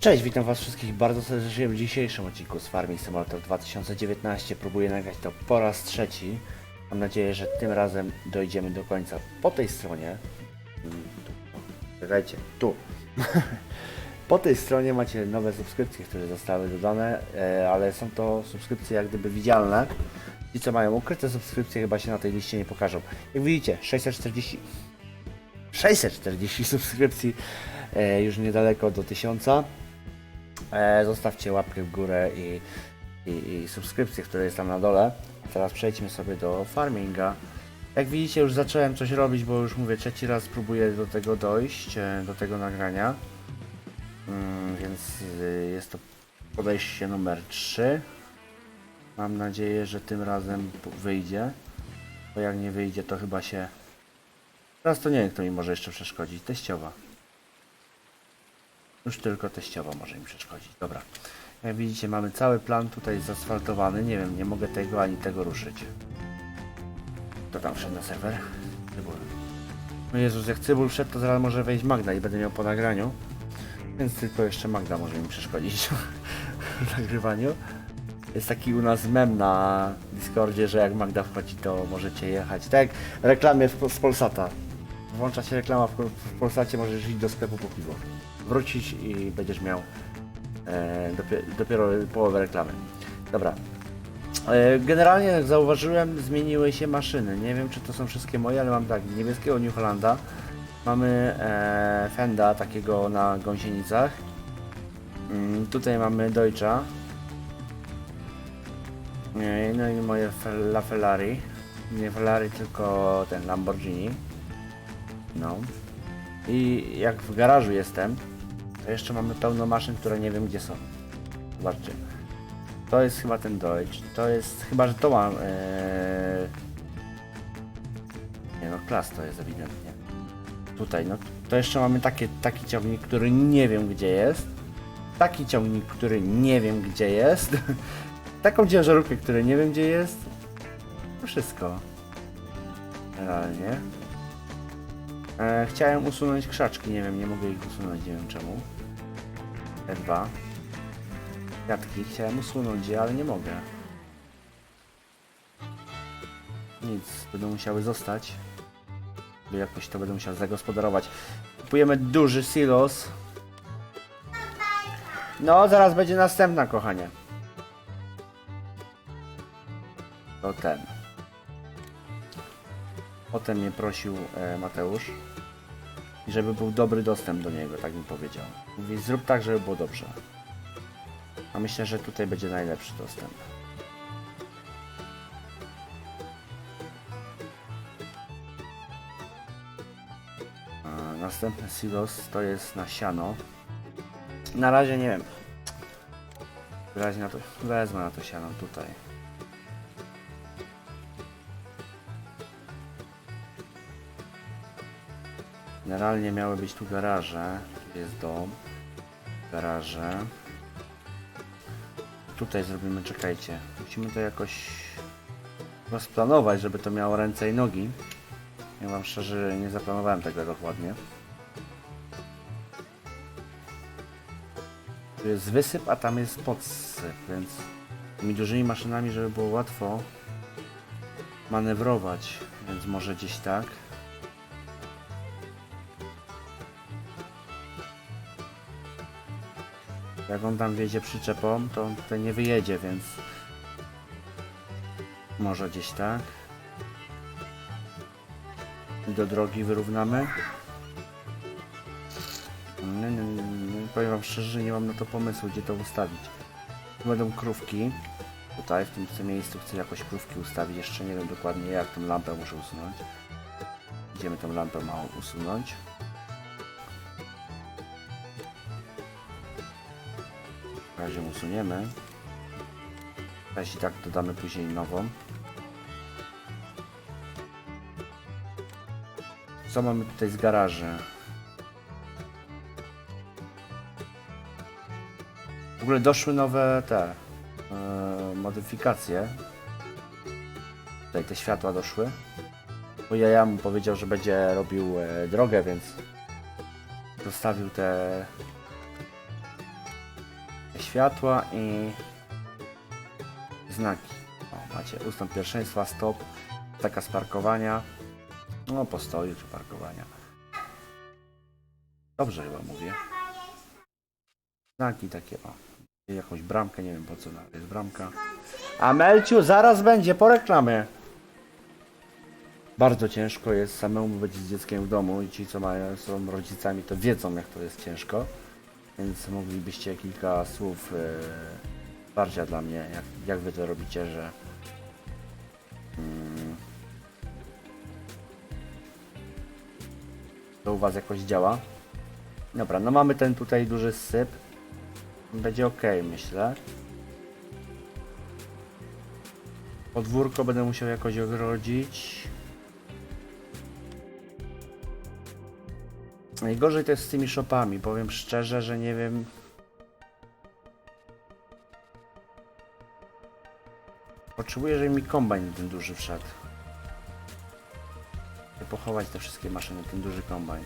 Cześć, witam was wszystkich bardzo serdecznie w dzisiejszym odcinku z Farming Simulator 2019. Próbuję nagrać to po raz trzeci. Mam nadzieję, że tym razem dojdziemy do końca po tej stronie. Czekajcie, tu. po tej stronie macie nowe subskrypcje, które zostały dodane, e, ale są to subskrypcje jak gdyby widzialne. Ci co mają ukryte subskrypcje chyba się na tej liście nie pokażą. Jak widzicie, 640 640 subskrypcji e, już niedaleko do 1000. E, zostawcie łapkę w górę i, i, i subskrypcję, która jest tam na dole. Teraz przejdźmy sobie do farminga. Jak widzicie już zacząłem coś robić, bo już mówię trzeci raz próbuję do tego dojść, e, do tego nagrania. Mm, więc y, jest to podejście numer 3. Mam nadzieję, że tym razem wyjdzie. Bo jak nie wyjdzie, to chyba się... Teraz to nie wiem, kto mi może jeszcze przeszkodzić. Teściowa. Już tylko teściowa może mi przeszkodzić. Dobra. Jak widzicie, mamy cały plan tutaj zasfaltowany. Nie wiem, nie mogę tego ani tego ruszyć. To tam wszedł na serwer. Cybul. No Jezus, jak Cybul wszedł, to zaraz może wejść Magda i będę miał po nagraniu. Więc tylko jeszcze Magda może mi przeszkodzić w nagrywaniu. Jest taki u nas mem na Discordzie, że jak Magda wchodzi, to możecie jechać. Tak reklamie z Polsata. Włącza się reklama w, w Polsacie, możesz iść do sklepu po piwo. Wrócić i będziesz miał e, dopiero, dopiero połowę reklamy. Dobra. E, generalnie jak zauważyłem, zmieniły się maszyny. Nie wiem czy to są wszystkie moje, ale mam tak, niebieskiego New Hollanda. Mamy e, Fenda takiego na gąsienicach. Mm, tutaj mamy Deutscha. Nie, No i moje La Ferrari. Nie Ferrari, tylko ten Lamborghini. I jak w garażu jestem, to jeszcze mamy pełno maszyn, które nie wiem gdzie są. Zobaczcie. To jest chyba ten Deutsch. To jest chyba, że to mam. Ee... Nie no, klas to jest ewidentnie. Tutaj, no to jeszcze mamy takie, taki ciągnik, który nie wiem gdzie jest. Taki ciągnik, który nie wiem gdzie jest. Taką ciężarówkę, który nie wiem gdzie jest. To wszystko. Generalnie. E, chciałem usunąć krzaczki, nie wiem, nie mogę ich usunąć, nie wiem czemu. E2. Kwiatki, chciałem usunąć je, ale nie mogę. Nic, będą musiały zostać. Jakoś to będę musiał zagospodarować. Kupujemy duży silos. No, zaraz będzie następna, kochanie. To ten. Potem mnie prosił e, Mateusz, i żeby był dobry dostęp do niego, tak mi powiedział. Mówi, zrób tak, żeby było dobrze. A myślę, że tutaj będzie najlepszy dostęp. Następny silos to jest na siano. Na razie nie wiem. Wyraźnie na to, wezmę na to siano tutaj. Generalnie miały być tu garaże. Tu jest dom. Garaże. Tutaj zrobimy, czekajcie. Musimy to jakoś rozplanować, żeby to miało ręce i nogi. Ja wam szczerze nie zaplanowałem tego dokładnie. Tu jest wysyp, a tam jest podsyp, więc tymi dużymi maszynami, żeby było łatwo manewrować, więc może gdzieś tak. Jak on tam wjedzie przyczepą, to on tutaj nie wyjedzie, więc może gdzieś tak. Do drogi wyrównamy. Nie, nie, nie. Powiem wam szczerze, że nie mam na to pomysłu, gdzie to ustawić. Będą krówki. Tutaj, w tym, w tym miejscu chcę jakoś krówki ustawić. Jeszcze nie wiem dokładnie jak tą lampę muszę usunąć. Gdzie my tą lampę małą usunąć? W razie usuniemy. Teraz i tak dodamy później nową. Co mamy tutaj z garaży? W ogóle doszły nowe te e, modyfikacje. Tutaj te światła doszły. Bo ja mu powiedział, że będzie robił e, drogę, więc zostawił te światła i znaki. O, macie ustąp pierwszeństwa, stop, zakaz parkowania, no postoju czy parkowania. Dobrze chyba mówię. Znaki takie, o. Jakąś bramkę, nie wiem po co nawet jest bramka. A Melciu, zaraz będzie po reklamie. Bardzo ciężko jest samemu być z dzieckiem w domu i ci, co mają, są rodzicami, to wiedzą, jak to jest ciężko. Więc moglibyście kilka słów e, wsparcia dla mnie, jak, jak wy to robicie, że mm, to u was jakoś działa. Dobra, no mamy ten tutaj duży syp. Będzie ok, myślę. Podwórko będę musiał jakoś ogrodzić. Najgorzej to jest z tymi shopami, powiem szczerze, że nie wiem. Potrzebuję, żeby mi kombajn ten duży wszedł. Chcę pochować te wszystkie maszyny, ten duży kombajn.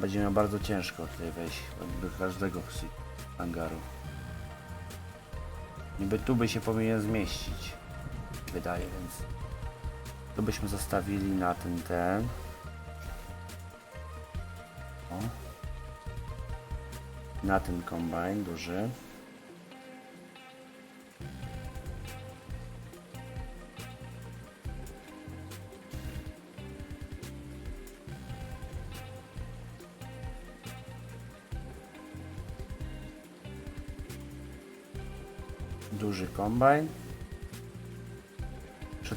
Będzie miał bardzo ciężko tutaj wejść do każdego hangaru. Niby tu by się powinien zmieścić. Wydaje, więc to byśmy zostawili na ten ten. O. Na ten kombajn duży. Duży kombajn.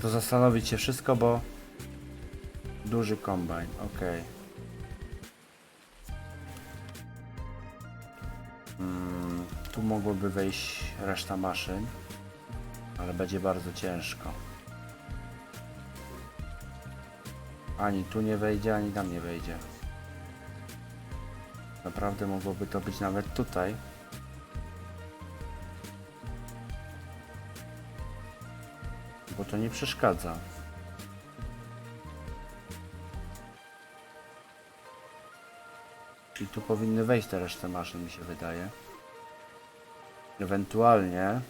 To zastanowić się wszystko, bo duży kombajn, ok. Mm, tu mogłoby wejść reszta maszyn, ale będzie bardzo ciężko. Ani tu nie wejdzie, ani tam nie wejdzie. Naprawdę mogłoby to być nawet tutaj. Bo to nie przeszkadza. I tu powinny wejść te resztę maszyn, mi się wydaje. Ewentualnie.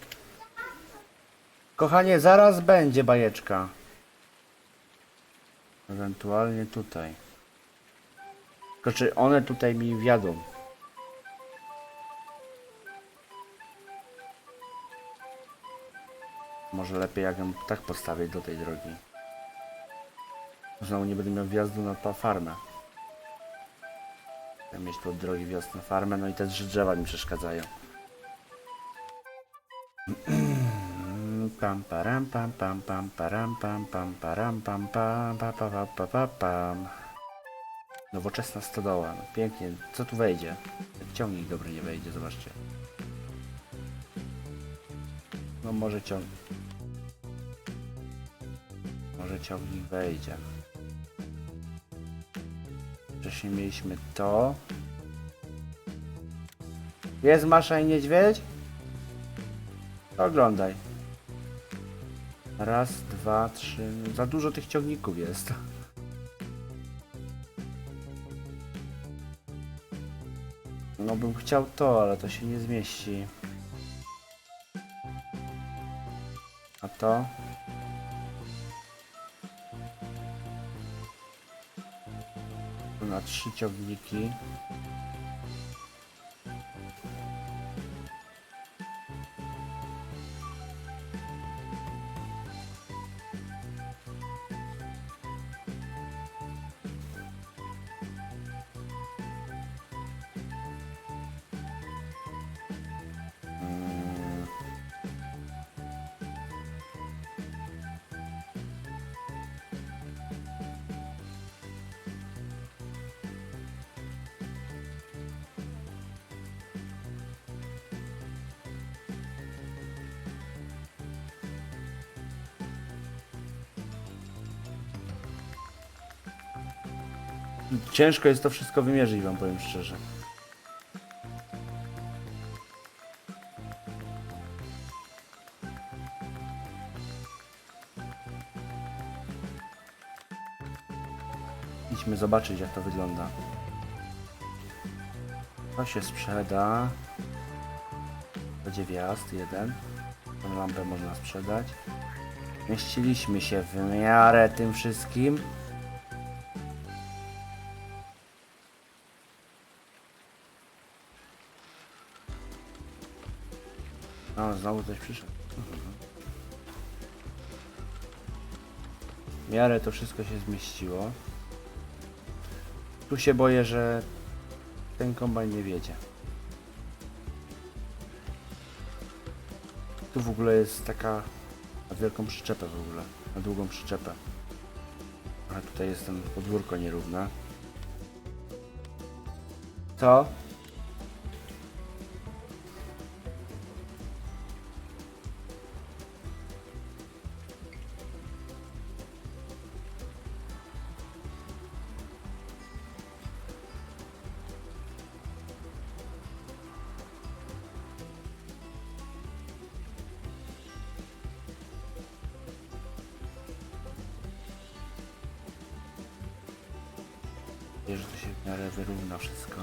Kochanie, zaraz będzie bajeczka. Ewentualnie tutaj. Tylko czy one tutaj mi wjadą? Może lepiej jak ją tak postawię do tej drogi. Znowu nie będę miał wjazdu na tą farmę. Chcę mieć tu od drogi wjazd na farmę, no i te drzewa mi przeszkadzają. Pam param pam pam pam param pam pam param pam pam pa pa pa pa pa pam Nowoczesna stodoła, no pięknie. Co tu wejdzie? Ciągnik dobry nie wejdzie, zobaczcie. No może ciągnik. Może ciągnik wejdzie. Wcześniej mieliśmy to. Jest Masza i Niedźwiedź? Oglądaj. Raz, dwa, trzy. Za dużo tych ciągników jest. No bym chciał to, ale to się nie zmieści. A to? Na trzy ciągniki. Ciężko jest to wszystko wymierzyć, wam powiem szczerze. Idźmy zobaczyć, jak to wygląda. To się sprzeda. Będzie wjazd jeden. Tą lampę można sprzedać. Mieściliśmy się w miarę tym wszystkim. Znowu coś przyszedł. W miarę to wszystko się zmieściło. Tu się boję, że ten kombajn nie wiedzie. Tu w ogóle jest taka wielką przyczepę w ogóle, na długą przyczepę. A tutaj jest ten podwórko nierówne. Co? Wszystko.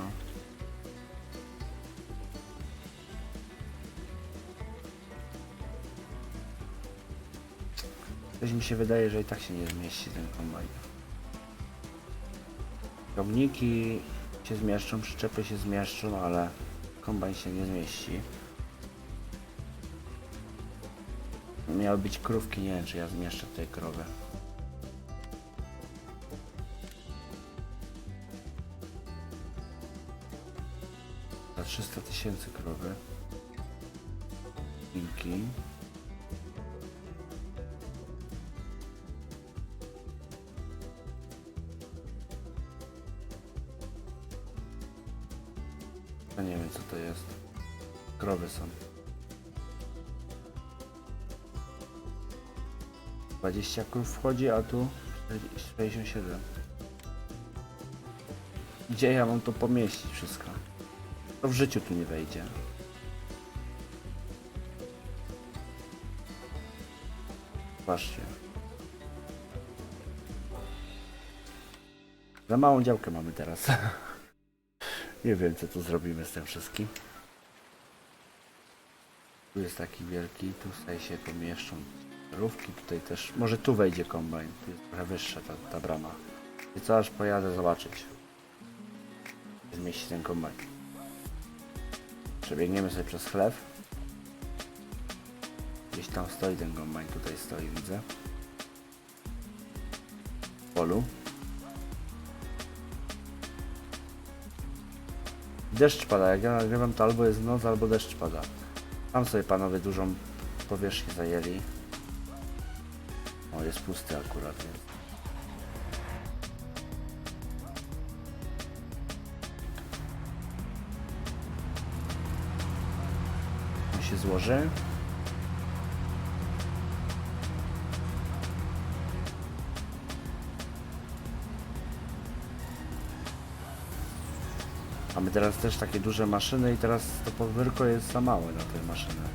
Coś mi się wydaje, że i tak się nie zmieści ten kombajn. Ciągniki się zmieszczą, przyczepy się zmieszczą, ale kombajn się nie zmieści. Miały być krówki, nie wiem czy ja zmieszczę tutaj krowę. 300 tysięcy krowy. Wilki. Ja nie wiem co to jest. Krowy są. 20 krów wchodzi, a tu 67. Gdzie ja mam to pomieścić wszystko? To w życiu tu nie wejdzie. Patrzcie. Za małą działkę mamy teraz. nie wiem co tu zrobimy z tym wszystkim. Tu jest taki wielki, tutaj się pomieszczą rówki, tutaj też, może tu wejdzie kombajn, tu jest trochę wyższa ta, ta brama. I co aż pojadę zobaczyć. Zmieści ten kombajn. Przebiegniemy sobie przez chlew. Gdzieś tam stoi ten kombajn, tutaj stoi, widzę. W polu. Deszcz pada, jak ja nagrywam to albo jest noc, albo deszcz pada. Tam sobie panowie dużą powierzchnię zajęli. O, jest pusty akurat, więc... złoży. Mamy teraz też takie duże maszyny i teraz to podwórko jest za małe na te maszyny.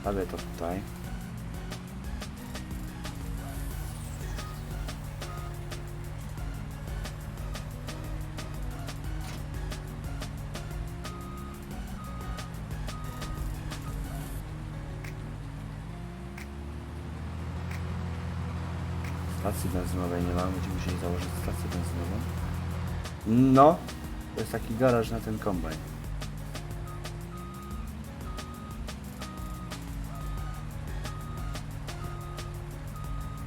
Stawię to tutaj. Stacji benzynowej nie mamy, będziemy musieli założyć stację benzynową. No, to jest taki garaż na ten kombajn.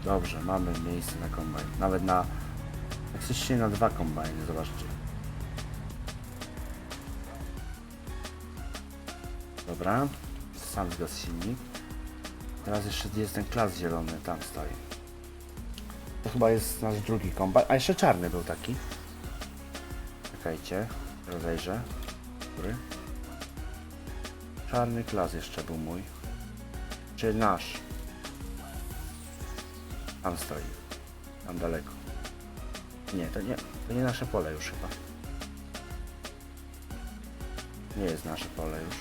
Dobrze, mamy miejsce na kombajn. Nawet na... Jak chcecie na dwa kombajny, zobaczcie. Dobra, sam zgasł silnik. Teraz jeszcze jest ten klas zielony, tam stoi. To chyba jest nasz drugi kombajn. A jeszcze czarny był taki. Czekajcie, rozejrzę. Który? Czarny klas jeszcze był mój. Czy nasz? Tam stoi. Tam daleko. Nie, to nie, to nie nasze pole już chyba. Nie jest nasze pole już.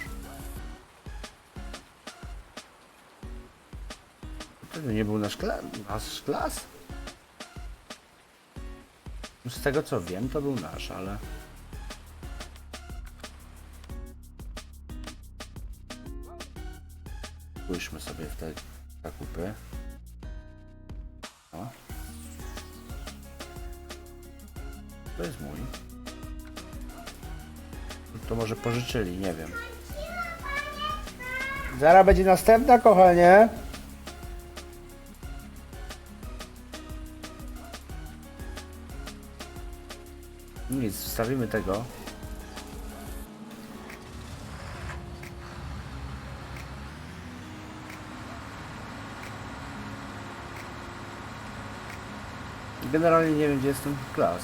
To nie był nasz klas? Nasz klas? z tego co wiem, to był nasz, ale... Spójrzmy sobie w te zakupy. O. To jest mój. To może pożyczyli, nie wiem. Zara będzie następna, kochanie. Nic, wstawimy tego. Generalnie nie wiem, gdzie jest ten klas.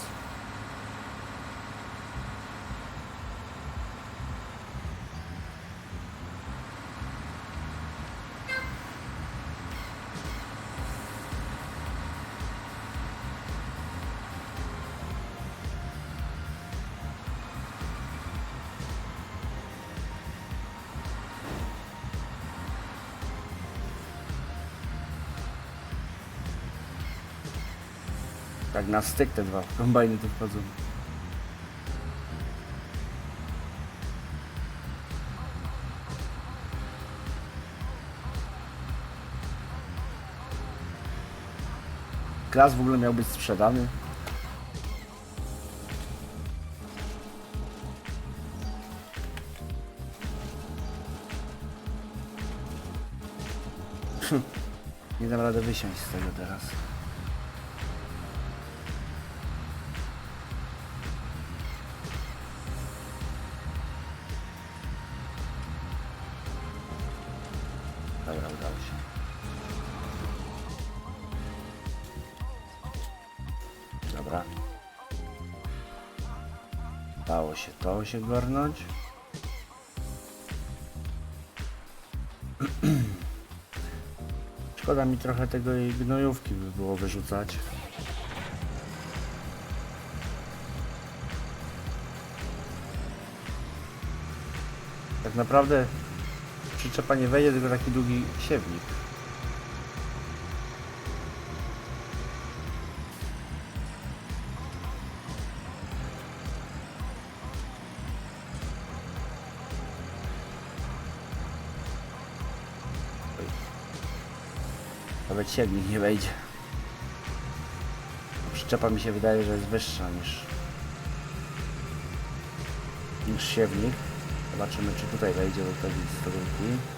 Tak na styk te dwa kombajny tu wchodzą. Klas w ogóle miał być sprzedany. Nie dam rady wysiąść z tego teraz. Dobra. Dało się to się garnąć. Szkoda mi trochę tego jej gnojówki by było wyrzucać. Tak naprawdę przyczepa nie wejdzie, tylko taki długi siewnik. Nawet siewnik nie wejdzie. Przyczepa mi się wydaje, że jest wyższa niż niż siewnik. Zobaczymy, czy tutaj wejdzie do tej stodółki. Tutaj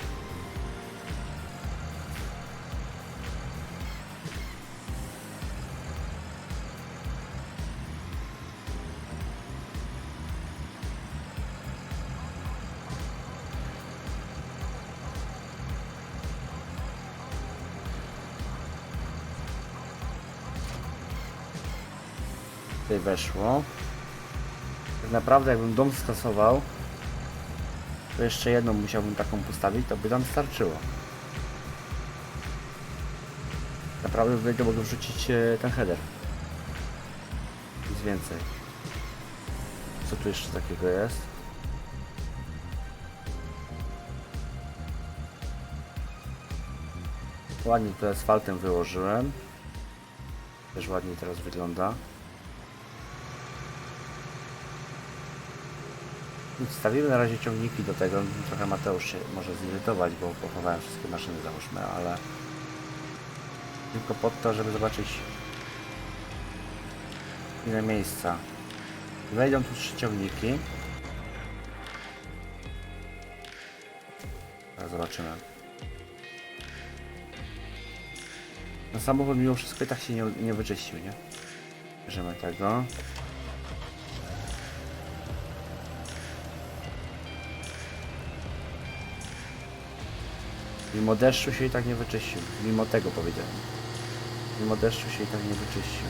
weszło. Tak naprawdę jakbym dom skasował, to jeszcze jedną musiałbym taką postawić, to by tam starczyło. Naprawdę to mogę wrzucić e, ten header. Nic więcej. Co tu jeszcze takiego jest? Ładnie to asfaltem wyłożyłem. Też ładnie teraz wygląda. Stawimy na razie ciągniki do tego. Trochę Mateusz się może zirytować, bo pochowałem wszystkie maszyny załóżmy, ale tylko pod to, żeby zobaczyć ile miejsca. Wejdą tu trzy ciągniki. Teraz zobaczymy. No samochód mimo wszystko i tak się nie, nie wyczyścił, nie? Bierzemy tego. Mimo deszczu się i tak nie wyczyścił. Mimo tego powiedziałem. Mimo deszczu się i tak nie wyczyścił.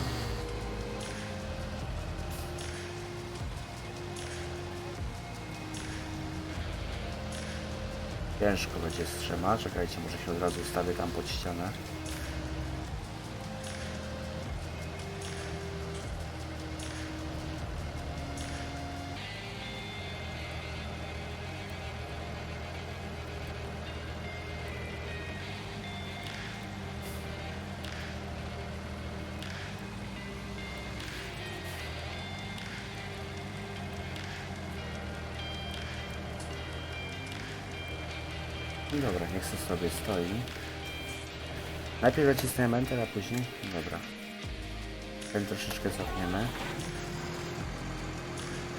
Ciężko będzie z trzema. Czekajcie, może się od razu ustawię tam pod ścianę. Dobra, niech se sobie stoi. Najpierw nacisnę Enter, a później... Dobra. Ten troszeczkę cofniemy.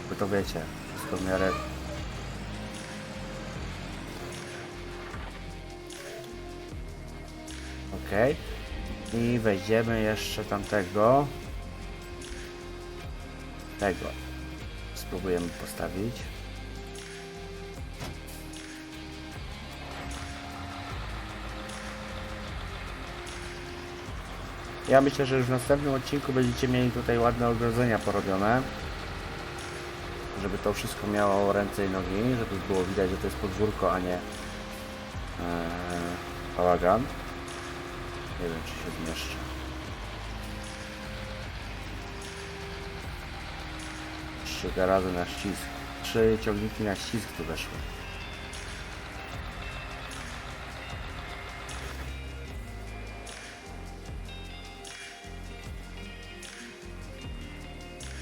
Bo to wiecie, wszystko w miarę... Okej. I wejdziemy jeszcze tamtego. Tego. Spróbujemy postawić. Ja myślę, że już w następnym odcinku będziecie mieli tutaj ładne ogrodzenia porobione. Żeby to wszystko miało ręce i nogi, żeby było widać, że to jest podwórko, a nie bałagan. Nie wiem, czy się zmieszczę. Trzy garazy na ścisk. Trzy ciągniki na ścisk tu weszły.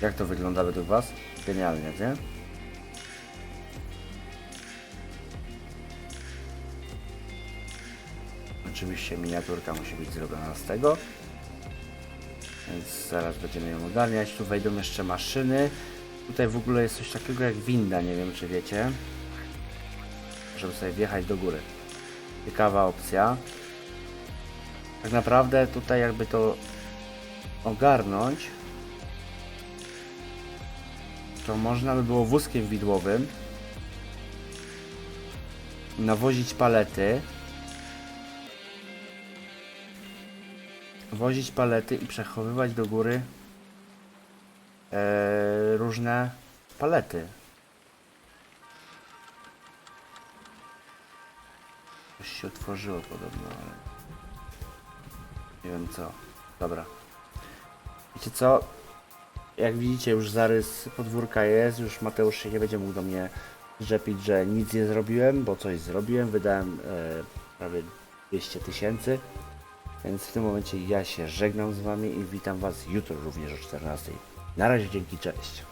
Jak to wygląda według Was? Genialnie, nie? Oczywiście miniaturka musi być zrobiona z tego. Więc zaraz będziemy ją ogarniać. Tu wejdą jeszcze maszyny. Tutaj w ogóle jest coś takiego jak winda, nie wiem czy wiecie. Żeby sobie wjechać do góry. Ciekawa opcja. Tak naprawdę tutaj jakby to ogarnąć, to można by było wózkiem widłowym nawozić palety wozić palety i przechowywać do góry e, różne palety. Coś się otworzyło podobno, ale nie wiem co. Dobra. Wiecie co? Jak widzicie już zarys podwórka jest, już Mateusz się nie będzie mógł do mnie rzepić, że nic nie zrobiłem, bo coś zrobiłem, wydałem e, prawie 200 tysięcy. Więc w tym momencie ja się żegnam z Wami i witam Was jutro również o 14. Na razie, dzięki, cześć.